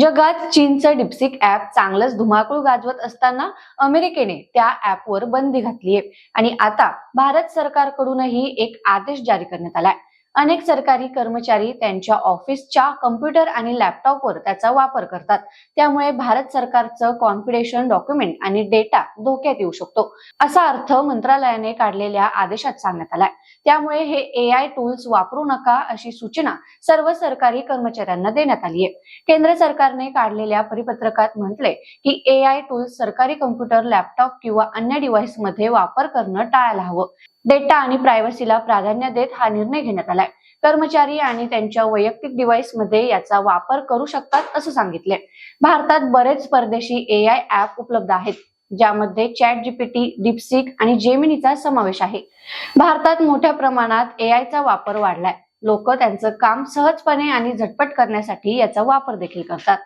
जगात चीनचं डिप्सिक ऍप चांगलंच धुमाकूळ गाजवत असताना अमेरिकेने त्या ऍपवर बंदी घातलीय. आणि आता भारत सरकारकडूनही एक आदेश जारी करण्यात आलाय. अनेक सरकारी कर्मचारी त्यांच्या ऑफिसच्या कम्प्युटर आणि लॅपटॉपवर त्याचा वापर करतात. त्यामुळे भारत सरकारचं कॉन्फिडेन्शियल डॉक्युमेंट आणि डेटा धोक्यात येऊ शकतो असा अर्थ मंत्रालयाने काढलेल्या आदेशात सांगण्यात आलाय. त्यामुळे हे ए आय टूल्स वापरू नका अशी सूचना सर्व सरकारी कर्मचाऱ्यांना देण्यात आली आहे केंद्र सरकारने काढलेल्या परिपत्रकात म्हटले की ए आय टूल्स सरकारी कम्प्युटर लॅपटॉप किंवा अन्य डिव्हाइसमध्ये वापर करणं टाळायला हवं. डेटा आणि प्रायव्हसीला प्राधान्य देत हा निर्णय घेण्यात आलाय. कर्मचारी आणि त्यांच्या वैयक्तिक डिव्हाइसमध्ये याचा वापर करू शकतात असं सांगितले भारतात बरेच परदेशी ए आय ऍप उपलब्ध आहेत ज्यामध्ये चॅट जीपीटी डिपसिक आणि जेमिनीचा समावेश आहे. भारतात मोठ्या प्रमाणात ए चा वापर वाढलाय. लोक त्यांचं काम सहजपणे आणि झटपट करण्यासाठी याचा वापर देखील करतात.